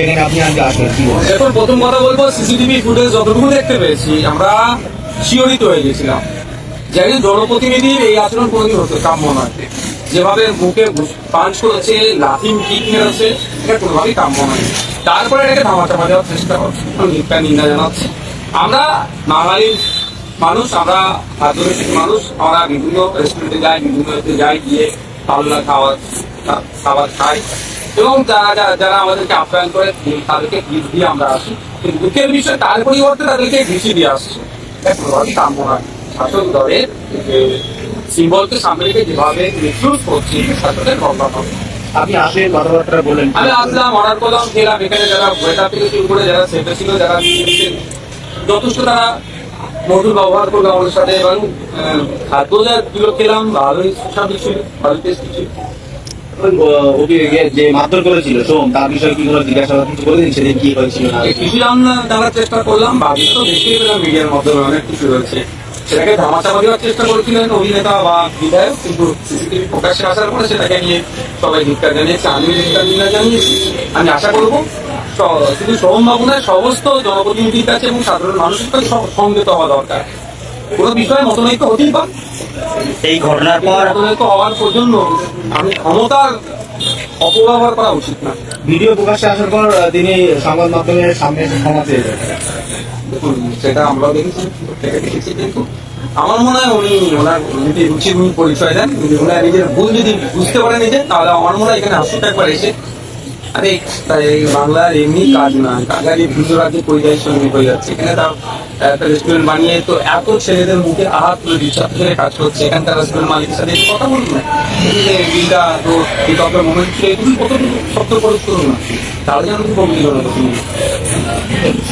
এখানে প্রথম কথা বলব সিসিটিভি ফুটেজ যতটুকু দেখতে পেয়েছি, আমরা শিওরিত হয়ে গেছিলাম যে একজন জনপ্রতিনিধির এই আচরণ কোনোদিন হতে কাম্য নয়। যেভাবে মুখে পাঞ্চ করেছে, লাথিং কিক মেরেছে, এটা কোনোভাবেই কাম্য নয়। তারপরে এটাকে ধামাচাপা দেওয়ার চেষ্টা করছে। নিন্দা জানাচ্ছি। আমরা বাঙালির মানুষ, আমরা আদিবাসী মানুষ, আমরা বিভিন্ন রেস্টুরেন্টে যাই, বিভিন্ন যাই, গিয়ে পাল্লা খাওয়ার খাবার খাই। এবং যারা যারা- আমাদেরকে আপ্যায়ন করে তাদেরকে গিফট দিয়ে আমরা আসি। কিন্তু দুঃখের বিষয় তার পরিবর্তে তাদেরকে ঘুষি দিয়ে আসছে এটা কাম্য নয় শাসক দলের সিম্বলকে সামনে রেখে যেভাবে মিসইউজ করছে শাসকের আপনি কথাবার্তা আমি আসলাম অর্ডার করলাম খেলাম। এখানে যারা ওয়েটার থেকে শুরু করে যারা সেফে ছিল যারা যথেষ্ট তারা মধুর ব্যবহার করল আমাদের সাথে এবং খাদ্য যা খেলাম ভালোই সুস্বাদু ছিল ভালোই টেস্টি ছিল। ওকে যে- যে মারধর করেছিল, সোম, তার বিষয়ে কি কোনো জিজ্ঞাসাবাদ কিছু করে দিন সেদিন কি হয়েছিল না কিছু জানা জানার চেষ্টা করলাম, বাকি তো দেখতেই মিডিয়ার মাধ্যমে অনেক কিছু রয়েছে। সেটাকে ধামাচাপা দেওয়ার চেষ্টা করেছিলেন অভিনেতা বা বিধায়ক, কিন্তু সিসিটিভি প্রকাশ্যে আসার পরে সেটাকে নিয়ে সবাই আমি আমি আশা করব শুধু সোহমবাবু নয়, সমস্ত জনপ্রতিনিধির কাছে এবং সাধারণ মানুষের কাছে সংযত হওয়া দরকার। কোনো বিষয়ে মতনৈক্য হতেই পারে। এই ঘটনার পর হওয়ার জন্য আমি ক্ষমতার অপব্যবহার করা উচিত না। ভিডিও প্রকাশ্যে আসার পর তিনি সংবাদ মাধ্যমের সামনে ক্ষমা চেয়েছেন দেখুন সেটা আমরাও দেখেছি প্রত্যেকে দেখেছি কিন্তু আমার মনে হয় উনি ওনার যদি রুচির উনি পরিচয় দেন। যদি ওনার নিজের ভুল যদি বুঝতে পারে নিজে তাহলে আমার মনে হয় এখানে আসুক একবার এসে আরে এই বাংলার এমনি কাজ না। কাজের ভিন্ন রাজ্যে পরিযায়ী শ্রমিক হয়ে যাচ্ছে। এখানে তার একটা রেস্টুরেন্ট বানিয়ে তো এত ছেলেদের মুখে আহাত তুলে দিচ্ছে কাজ করছে। এখানকার রেস্টুরেন্ট মালিকের সাথে কথা বলুন না। এই বিলটা তো বিকল্পের মোমেন্ট ছিল এগুলি কত সত্য করে করুন না। তাহলে যেন জন্য